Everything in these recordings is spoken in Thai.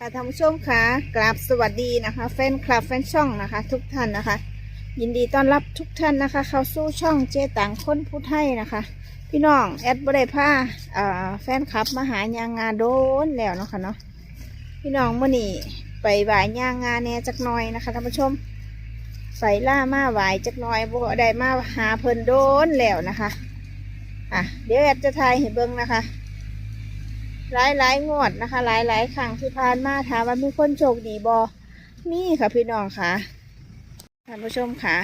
ค่ะท่านผู้ชมค่ะกราบสวัสดีนะคะแฟนคลับแฟนช่องนะคะ ทุกท่านนะคะ ยินดีต้อนรับทุกท่านนะคะ เข้าสู่ช่องเจ๊ต่างคนผู้ไทยนะคะ พี่น้องแอดบได้ผ้าแฟนคลับมาหายางงาโดนแล้วเนาะค่ะเนาะพี่น้องเมื่อนี้ไปบ่ายยางงาแน่จักหน่อยนะคะท่านผู้ชมใส่ล่ามาไหวายจักหน่อยบ่ได้มาหาเพิ่นโดนแล้วนะคะอะเดี๋ยวแอดจะทายให้เบิ่งนะคะ หลายหลายงวดนะคะ หลายหลายครั้งที่ผ่านมาถามว่ามีคนโชคดีบอมีค่ะพี่น้องค่ะท่านผู้ชมค่ะ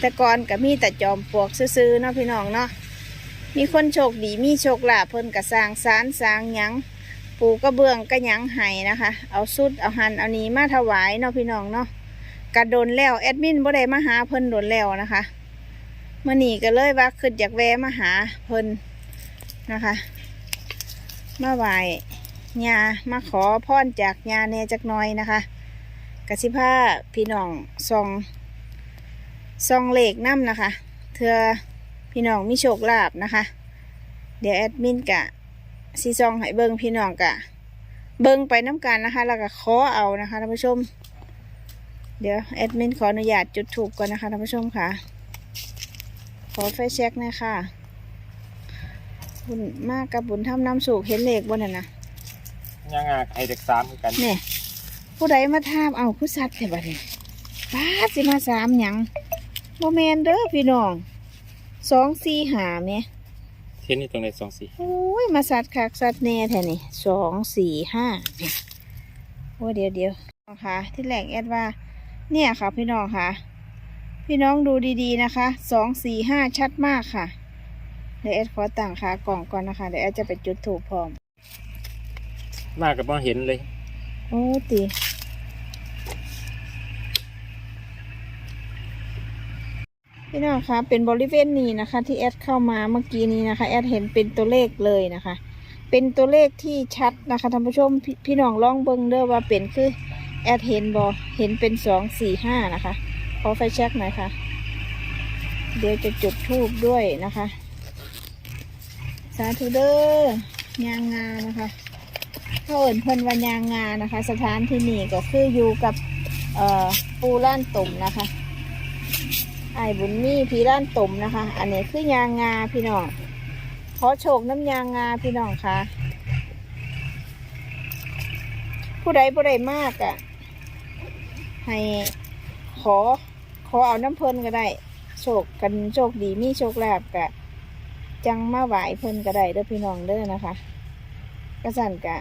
แต่ก่อนก็มีแต่จอมปลวกซื้อๆเนาะพี่น้องเนาะมีคนโชคดีมีโชคลาภเพิ่นกระสร้างสารสร้างยังปูกระเบื้องกระยังไห้นะคะ เอาสุดเอาหันเอานี้มาถวายเนาะพี่น้องเนาะกระโดนแล้วแอดมินบ่ได้มาหาเพิ่นโดนแล้วนะคะเมื่อนี้ก็เลยว่าขึ้นอยากแวะมาหาเพิ่น นะคะ มาไหว้ยามาขอพรจากยาเนจักน้อยนะคะกระสิผ้าพี่น้องซองซองเหลขน้ำนะคะ เธอพี่น้องมีโชคลาภนะคะ เดี๋ยวแอดมินกะซีซองให้เบิงพี่น้องกะ เบิงไปน้ำกันนะคะ แล้วก็ขอเอานะคะท่านผู้ชม เดี๋ยวแอดมินขออนุญาตจุดถูกก่อนนะคะท่านผู้ชมค่ะ ขอไฟแช็กหนะคะ บุญมากกับบุญทำน้ำสูกเห็นเลขบนน่ะนะยังอะไอเด็กสามคือกันเนี่ยผู้ใดมาทามเอาคือสัตว์แต่บัดนี้ป้าดสิมาสามหยังโมเมนเด้อพี่น้องสองสี่หาแม่เทียนนี่ตรงไหนสองสี่โอ้ยมาสัตว์คักสัตว์แน่แท้นี่สองสี่ห้าโอ้ยเดี๋ยวเดี๋ยวค่ะ ที่แหลกแอดว่า เนี่ยค่ะพี่น้องค่ะ พี่น้องดูดีๆนะคะสองสี่ห้าชัดมากค่ะ เดี๋ยวแอดขอตั้งขากล่องก่อนนะคะ เดี๋ยวแอดจะไปจุดถูกพร้อม มากกับบ่เห็นเลย โอ้ตีพี่น้องคะเป็นบริเวณนี้นะคะ ที่แอดเข้ามาเมื่อกี้นี้นะคะ แอดเห็นเป็นตัวเลขเลยนะคะ เป็นตัวเลขที่ชัดนะคะท่านผู้ชมพพี่น้องลองเบิ้งเด้อว่าเป็นคือแอดเห็นบอเห็นเป็นสองสี่ห้านะคะขอไฟแช็กหน่อยค่ะ เดี๋ยวจะจุดทูบด้วยนะคะ สาธุเด้อยางงานะคะเขาเอิญเพิ่นวายางงานะคะ สถานที่นี่ก็คืออยู่กับปูล้านตุ่มนะคะไอ้บุญมีพี่ล้านตุ่มนะคะ อันนี้คือยางงาพี่น้องขอโชคน้ำยางงาพี่น้องค่ะ ผู้ใดผู้ใดมากอะ่ะ ให้ขอขอเอาน้ำเพิ่นก็ได้ โชคกันโชคดีมีโชคลาภกะ จังมาไหวเพิ่นก็ได้เด้อพี่น้องเด้อนะคะกระสันกะ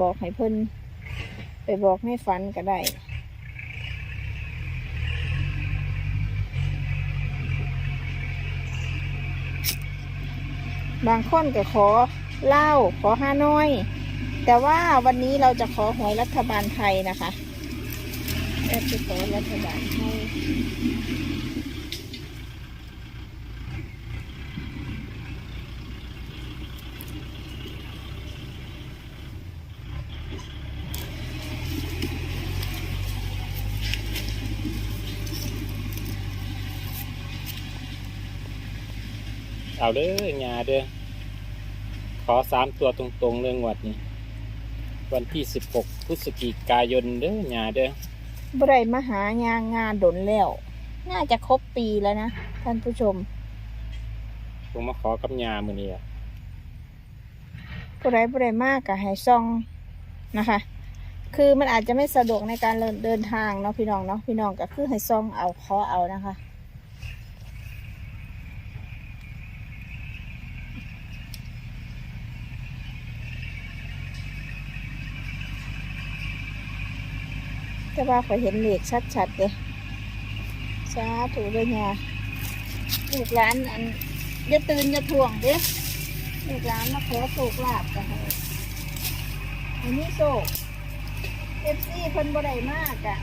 บอกให้เพิ่นไปบอกให้ฝันก็ได้บางคนก็ขอเล้าขอฮาน้อย แต่ว่าวันนี้เราจะขอหวยรัฐบาลไทยนะคะแอดจะขอรัฐบาลไทย เอาเด้อยาเด้อ ขอสามตัวตรงๆเรื่องวัดนี้ วันที่สิบหกพฤศจิกายนเด้อยาเด้อบ่ได้มาหางานงานดนแล้ว น่าจะครบปีแล้วนะ ท่านผู้ชมผมมาขอกับยามือนี้อะผู้ใดผู้ใดมากก็ให้ซ่องนะคะ คือมันอาจจะไม่สะดวกในการเดินทางเนาะพี่น้องเนาะพี่น้องก็คือให้ซ่องเอาขอเอานะคะ แต่ว่าขอยเห็นเหล็กชัดๆเลยสาธุเลยเนี่ยลูกหลานอันอย่าตื่นอย่าถ่วงเด้ลูกหลานมาขอโศกลาบกันเลยอันนี้โศกเอฟซีเพิ่นบ่ได้มากอะ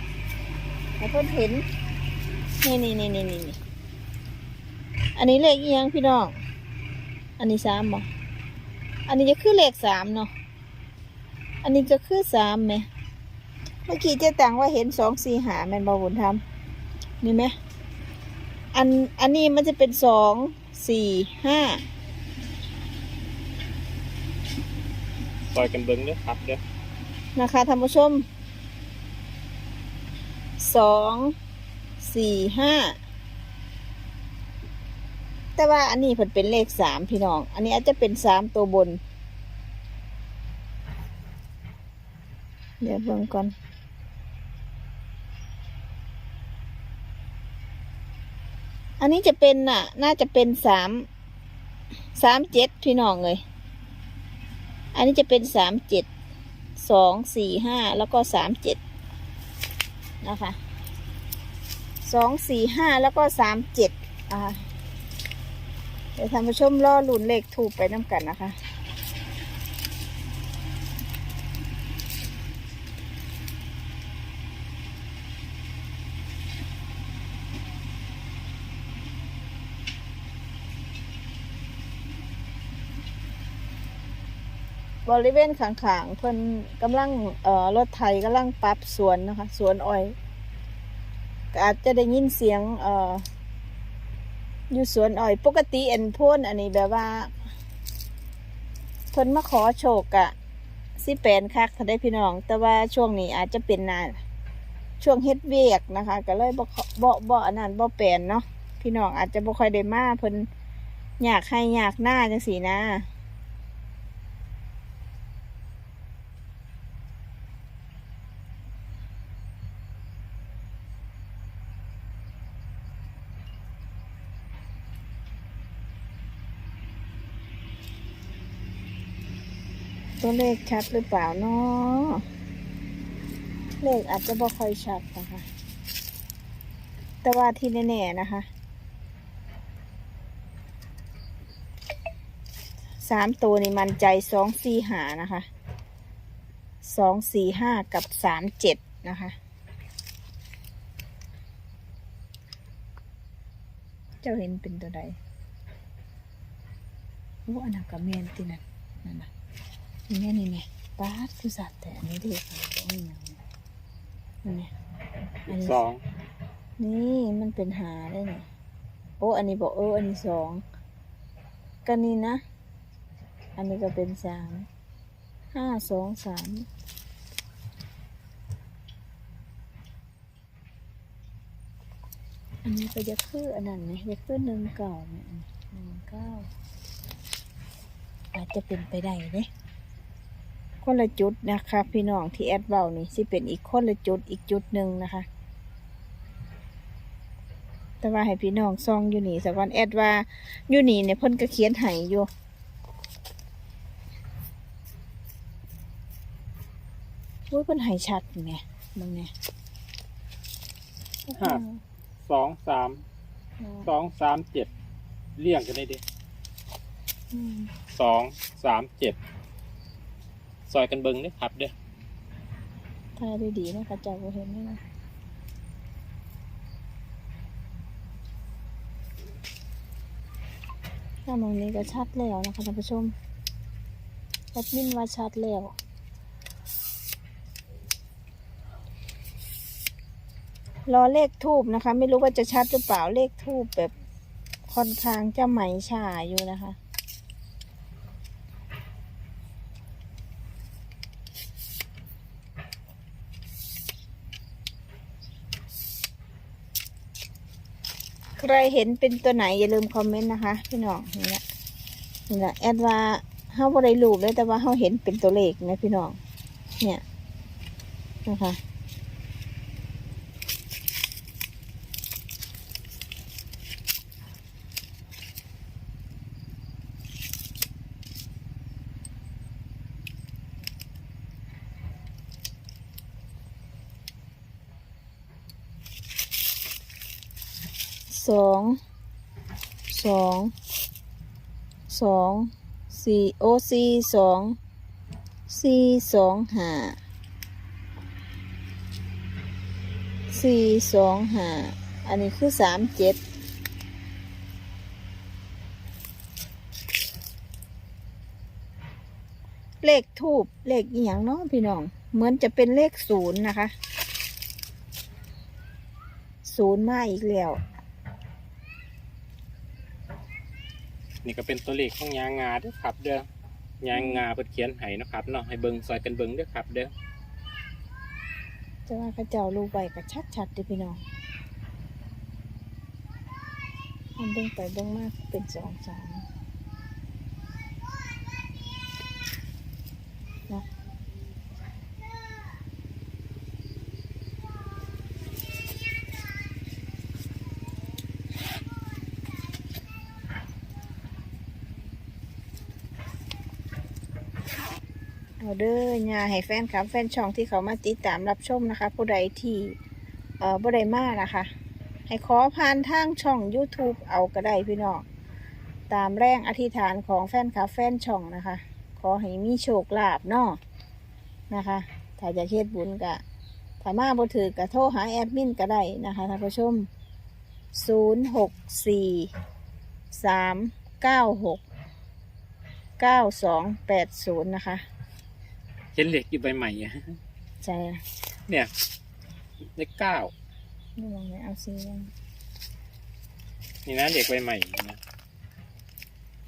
ให้เพิ่นเห็น นี่นี่นี่นี่นี่อันนี้เลขอียังพี่น้อง อันนี้สามบ่อันนี้จะคือเลขสามเนาะ อันนี้จะคือสามไหม มื่อกี้เจ๊ตังว่าเห็นสองสี่หาแมนบอบุญธรรมนี่ไหมอันอันนี้มันจะเป็นสองสี่ห้าซอยกันเบิ้งเด้อครับเด้อนะคะท่านผู้ชมสองสี่ห้าแต่ว่าอันนี้ผลเป็นเลขสามพี่น้อง อันนี้อาจจะเป็นสามตัวบน เดี๋ยวเบิ่งก่อน อันนี้จะเป็นน่ะ น่าจะเป็นสามสามเจ็ดพี่น้องเลย อันนี้จะเป็นสามเจ็ดสองสี่ห้าแล้วก็สามเจ็ดนะคะสองสี่ห้าแล้วก็สามเจ็ดอ่าเดี๋ยวท่านผู้ชมรอลุ่นเลขถูกไปน้ำกันนะคะ บริเวณข้างๆเพิ่นกำลังเอ่อรถไถกำลังปรับสวนนะคะสวนอ้อยอาจจะได้ยินเสียงเอ่ออยู่สวนอ้อย ปกติเอ็นพ่นอันนี้แบบว่าเพิ่นมาขอโชคอะสิแปนคักถ้าได้พี่น้อง แต่ว่าช่วงนี้อาจจะเป็นนานช่วงเฮ็ดเวียกนะคะ ก็เลยบ่เข้าบ่บ่อันนั้นบ่แปนเนาะพี่น้องอาจจะบ่ค่อยได้มาเพิ่นอยากให้อยากหน้าจังสีนะ ตัวเลขชัดหรือเปล่าเนาะเลขอาจจะบ่ค่อยชัดนะคะ แต่ว่าที่แน่ๆนะคะสามตัวนี่มันใจสองสี่หานะคะสองสี่ห้ากับสามเจ็ดนะคะเจ้าเห็นเป็นตัวใดว่าอันนั้นกับแมนตินั่นนั่นนะ นี่ไงนี่ไงป้าดคือสัตว์แต่อันนี้ดีกว่านี่ยังนี่ไงอันนี้สองนี่มันเป็นหาได้เนี่ยโอ้อันนี้บอกเอออันนี้สองกันนี่นะ อันนี้ก็เป็นสามห้าสองสามอันนี้ก็จะคืออันนั้นไหมจะคือหนึ่งเก่าเนี่ยหนึ่งเก้าอาจจะเป็นไปได้เด้ คนละจุดนะคะ พี่น้องที่แอดเบานี่สิเป็นอีกคนละจุดอีกจุดหนึ่งนะคะ แต่ว่าให้พี่น้องซองอยู่นี่สักวันแอดว่าอยู่นี่เนี่ยเพิ่นก็เขียนให้อยู่ว่าเพิ่นให้ชัดไงมึงเนี่ยห้าสองสามสองสามเจ็ดเลี่ยงกันได้ดิอืมสองสามเจ็ด ซอยกันเบิงเด้อครับเด้อถ่ายด้ดีนะคะเจ้าก็เห็นไหมนะถ้ามองนี้ก็ชัดแล้วนะคะท่านผู้ชมแอดมินว่าชัดแล้วรอเลขทูบนะคะ ไม่รู้ว่าจะชัดหรือเปล่าเลขทูบแบบค่อนข้างจะไหมชาอยู่นะคะ รเห็นเป็นตัวไหนอย่าลืมคอมเมนต์นะคะ พี่น้องนี่แหละนี่แหละแอดว่าเฮาบ่ได้รูปเลยแต่ว่าเฮาเห็นเป็นตัวเลขนะพี่น้องเนี่ยนะคะ สองสองสอง สี่โอสี่สองสี่สองห้าสี่สองห้าอันนี้คือสามเจ็ดเลขทูบเลขอหยางเนาะพี่น้อง เหมือนจะเป็นเลขศูนย์นะคะ ศูนย์มาอีกแล้ว นี่ก็เป็นตัวเลขของยางงาด้วยครับ เด้อยางงาเพิ่นเขียนให้นะครับเนาะให้เบิ่งซอยกันเบิ่งด้วยครับ เด้อจะว่าเขาเจ้ารูกใบก็ชัดชัดๆดิพี่น้องอันเบิ่งไปเบิ่งมากเป็นสองสาม เอาเด้อยาให้แฟนคลับ แฟนช่องที่เขามาติดตามรับชมนะคะ ผู้ใดที่เอ่อบ่ได้มานะคะ ให้ขอผ่านทางช่อง YouTube เอาก็ได้พี่น้องตามแรงอธิษฐานของแฟนคลับ แฟนช่องนะคะ ขอให้มีโชคลาภเนาะนะคะ ถ้าจะเฮ็ดบุญกะถ้ามาบ่ถือกะโทรหาแอดมินก็ได้นะคะท่านผู้ชม 0 6 4 3 9 6 9 2 8 0 นะคะ ห็นเหล็กอยู่ใบใหม่อะใช่อะเนี่ยเลขเก้านี่มองไหนเอาซียังนี่นะเด็กใบใหม่นะ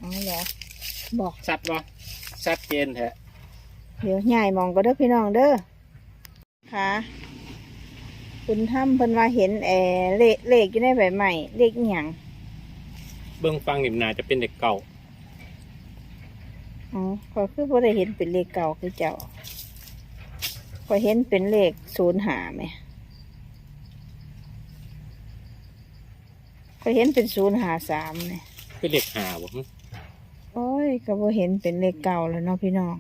อ๋อเหรอบอกชัดบ่ชัดเจนแท้เดี๋ยวใหญ่มองก็เด้อพี่น้องเด้อค่ะคุณถ้ำเพิ่นว่าเห็นแอร์เลขเลขอยู่ในใบใหม่เลขอหย่างเบิ่งฟังนิ่มนาจะเป็นเด็กเก่าอ๋อก็คือบ่ได้เห็นเป็นเลขเก่าคือเจ้า ก็เห็นเป็นเลขศูนย์หาไหมก็เห็นเป็นศูนย์หาสามเนี่ยเป็นเด็กหาบ่หึโอ้ยก็บ่เห็นเป็นเลขเก่าแล้วเนาะพี่น้อง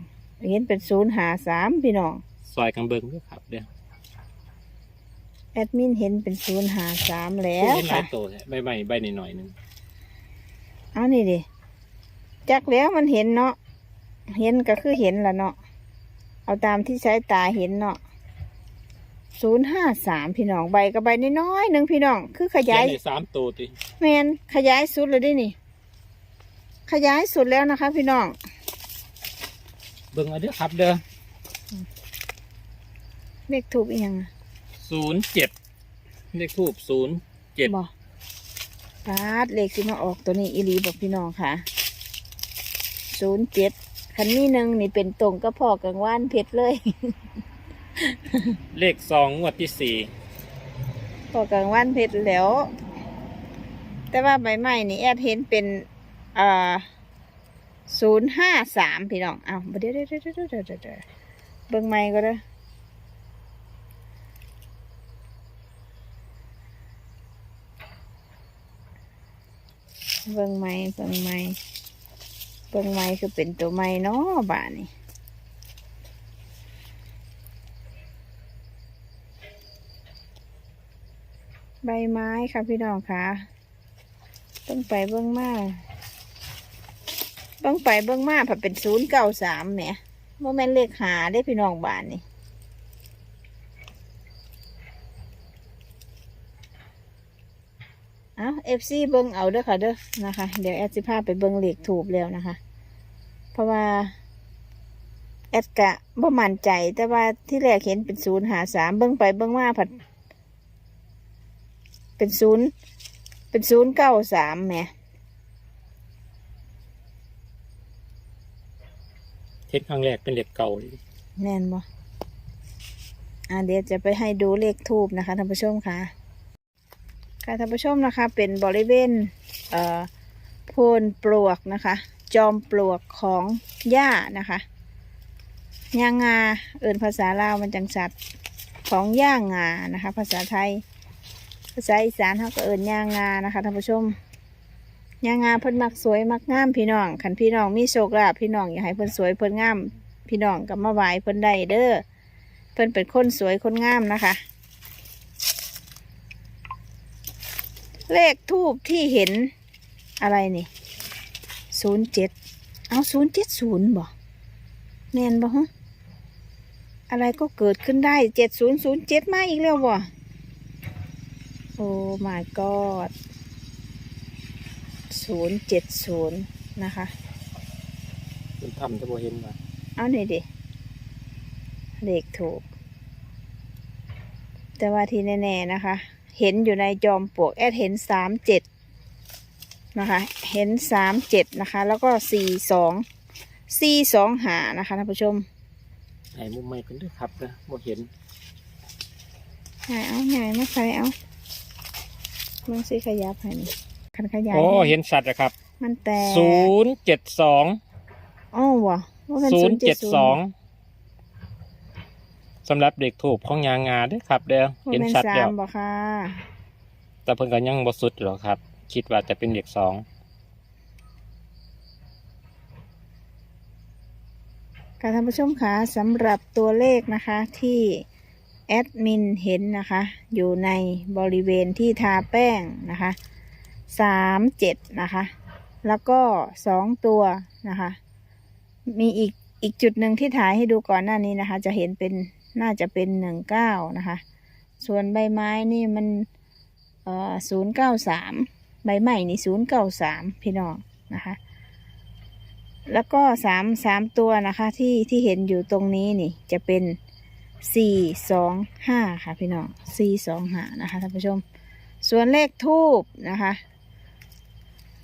เห็นเป็นศูนย์หาสามพี่น้องซอยกันเบิ่งเด้อครับเด้อแอดมินเห็นเป็นศูนย์หาสามแล้เห็วนหลาค่ะยโตแท้ใบใหม่ใบหน่อยๆหนึงเอานี่ดิจักแล้วมันเห็นเนาะเห็นก็คือเห็นละเนาะ เอาตามที่ใช้ตาเห็นเนาะศูนย์ห้าสามพี่น้องใบกับใบน้อยๆหนึ่งพี่น้อง คือขเขียยานยในสามโตติแมนขยายสุดเลยดินี่ ขยายสุดแล้วนะคะ พี่น้อง เบิ่งเอาเด้อครับ เด้อเลขถูกอีกยังอะศูนย์เจ็ดเลขทูบศูนย์เจ็ดบอกปาดเลขที่มาออกตัวนี้อีหลีบอกพี่น้องค่ะศูนย์เจ็ด คันนี้หนึ่งนี่เป็นตรงก็พอกลางว่านเพชรเลย เลขสองงวดที่สี่พอกลางวันเพชรแล้ว แต่ว่าใบไม้นี่แอดเห็นเป็นอ่าศูนย์ห้าสามพี่น้องเอาวเดี๋ยวเดี๋ยวเดี๋ยวเดี๋ยวเดี๋ยวเดี๋ยวเดี๋ยวเบิ่งไม้ก็ได้อเบิ่งไม้เบิ่งไม้ เบิ่งไม้คือเป็นตัวไม้เนาะบ้านนี่ใบไม้ค่ะพี่น้องค่ะ ต้องไปเบื้องมาต้องไปเบื้องมาผัดเป็นศูนย์เก้าสามเนี่ยโมเมนเลขหาได้พี่น้องบ้านนี่เอาเอ ฟซีเบิ้งเอาเด้อค่ะเด้อนะคะ เดี๋ยวแอดสิพาไปเบิ้งเลขถูกแล้วนะคะ เพราะว่าแอดกะบ่มั่นใจ แต่ว่าที่แรกเห็นเป็นศูนย์หาสามเบิ้งไปเบิ้งมาผัด เป็นศูนย์เป็นศูนย์เก้าสามแหมเห็นครั้งแรกเป็นเลขเก่าเลยแน่นบ่อ่าเดี๋ยวจะไปให้ดูเลขทูบนะคะท่านผู้ชมค่ะ ค่ะท่านผู้ชมนะคะเป็นบริเวณเอ่อโพนปลวกนะคะ จอมปลวกของหญ้านะคะย่างงาเอื่นภาษาลาวมันจังสัตว์ของย่างงานะคะ ภาษาไทย ภาษาอีสานเขาก็เอินย่างงานะคะท่านผู้ชมย่างงาเพิ่นมักสวยมักงามพี่น้องขันพี่น้องมีโชคลาภพี่น้องอยากให้เพิ่นสวยเพิ่นงามพี่น้องก็มาไหว้เพิ่นได้เด้อเพิ่นเป็นคนสวยคนงามนะคะ เลขทูบที่เห็นอะไรนี่ศูนย์เจ็ดเอาศูนย์เจ็ดศูนย์บ่แน่นบ่ฮะอะไรก็เกิดขึ้นได้เจ็ดศูนย์ศูนย์เจ็ดมาอีกแล้วบ่โอ้ my god ศูนย์เจ็ดศูนย์นะคะคุณทำจะบ่เห็นว่าเอาหน่อยดิเลขถูก แต่ว่าที่แน่ ๆ นะคะ เห็นอยู่ในจอมปลวกแอดเห็นสามเจ็ดนะคะ เห็นสามเจ็ดนะคะ แล้วก็สี่สองสี่สองหานะคะท่านผู้ชมให้มุมใหม่กันด้วยครับนะบ่เห็นใหญ่เอาใหญ่มาใส่เอาเมืองสีขยับให้นี่คันขยายโอ้เห็นชัดนะครับมันแตกศูนย์เจ็ดสองอ้อวะว่าเป็นศูนย์เจ็ดสอง072 สำหรับเด็กถูกของยางงาเด้วยครับเด้อว่าเห็นเป็นชัดสาแล้วมบ่ค่ะแต่เพิ่นก็ยังบ่สุดหรอกครับ คิดว่าจะเป็นเด็กสองค่ะท่านผู้ชมคะสำหรับตัวเลขนะคะที่แอดมินเห็นนะคะ อยู่ในบริเวณที่ทาแป้งนะคะสามเจ็ดนะคะ แล้วก็สองตัวนะคะ มีอีกอีกจุดหนึ่งที่ถ่ายให้ดูก่อนหน้านี้นะคะ จะเห็นเป็น น่าจะเป็นหนึ่งเก้านะคะ ส่วนใบไม้นี่มันเอ่อศูนย์เก้าสามใบไม้นี่ศูนย์เก้าสามพี่น้องนะคะ แล้วก็สามสามตัวนะคะที่ที่เห็นอยู่ตรงนี้นี่จะเป็นสี่สองห้าค่ะพี่น้องสี่สองห้านะคะท่านผู้ชม ส่วนเลขทูบนะคะ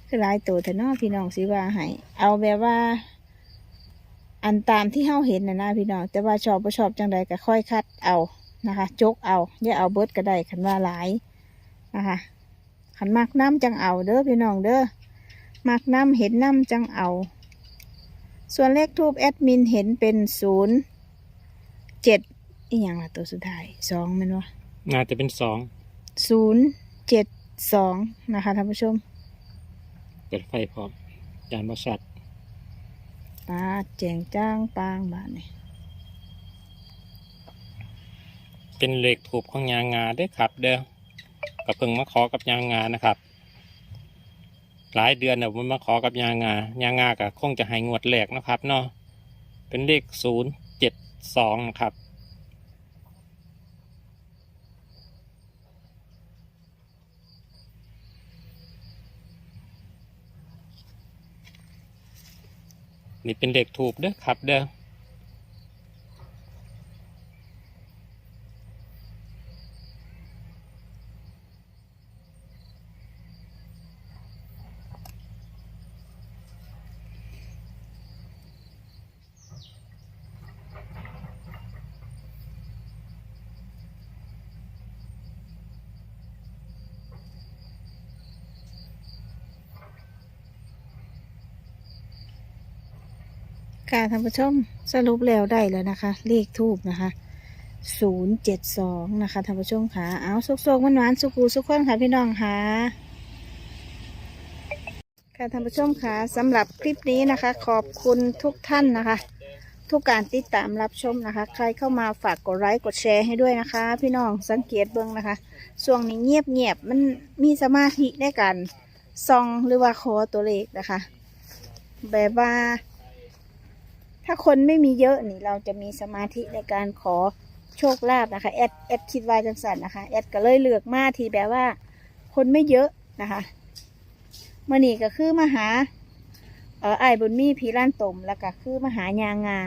คือหลายตัวแต่นอพี่น้องสิว่าให้เอาแบบว่า อันตามที่เฮาเห็นนะนะพี่น้อง แต่ว่าชอบบ่ชอบจังใดก็ค่อยคัดเอานะคะ จกเอาอย่าเอาเบิดก็ได้คันว่าหลายนะคะขันมักน้ำจังเอาเด้อพี่น้องเด้อมักน้ำเห็นน้ำจังเอา ส่วนเลขทูบแอดมินเห็นเป็นศูนย์เจ็ดอีกอย่างละตัวสุดท้ายสองแมันวะน่าจะเป็นสองศูนย์เจ็ดสองนะคะท่านผู้ชม เปิดไฟพร้อมยานบ่ชัด ตาแจงจ้างปางบานนี่เป็นเหล็กถูกของยางงาด้อครับ เด้อกับเพิ่งมาขอกับยางงานะครับ หลายเดือนเนี่ยผมมาขอกับยางงายางงาก็คงจะหายงวดแรกนะครับเนาะเป็นเลขศูนย์เจ็ดสองนะครับ นี่เป็นเด็กถูกเด้อครับเด้อ ท่านผู้ชมสรุปแล้วได้แล้วนะคะ เลขทูบนะคะศูนย์เจ็ดสองนะคะท่านผู้ชมค่ะ เอาสุกโซกหวานๆสุกูสุกคนค่ะพี่น้องค่ะค่ะท่านผู้ชมค่ะสำหรับคลิปนี้นะคะ ขอบคุณทุกท่านนะคะ ทุกการติดตามรับชมนะคะ ใครเข้ามาฝากกดไลค์กดแชร์ให้ด้วยนะคะ พี่น้องสังเกตเบิ้องนะคะช่วงนี้เงียบเงียบๆมันมีสมาธิในการส่องหรือว่าคอตัวเลขนะคะแบบว่า ถ้าคนไม่มีเยอะนี่เราจะมีสมาธิในการขอโชคลาภนะคะแอดแอดคิดว่าจังสันนะคะแอดก็เลยเลือกมาทีแบบว่า คนไม่เยอะนะคะเมื่อนี้ก็คือมาหาเออไอ้บุญมีพีร้านตมแล้วก็คือมาหายางงา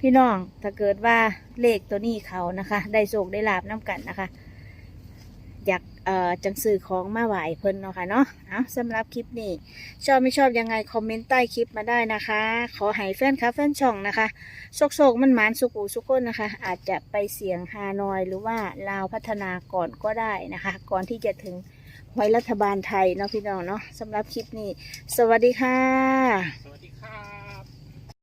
พี่น้องถ้าเกิดว่าเลขตัวนี้เขานะคะ ได้โชคได้ลาบน้ำกันนะคะ อยาก เอ่อจังสื่อของมาไหวเพิ่นเนาะค่ะเนาะเอาสำหรับคลิปนี้ ชอบไม่ชอบยังไงคอมเมนต์ใต้คลิปมาได้นะคะ ขอให้แฟนคลับแฟนช่องนะคะโศกโศกมันหมานสุกูสุกคนนะคะ อาจจะไปเสียงฮานอยหรือว่าลาวพัฒนาก่อนก็ได้นะคะ ก่อนที่จะถึงหวยรัฐบาลไทยเนาะพี่น้องเนาะสำหรับคลิปนี้ สวัสดีค่ะ สวัสดีครับ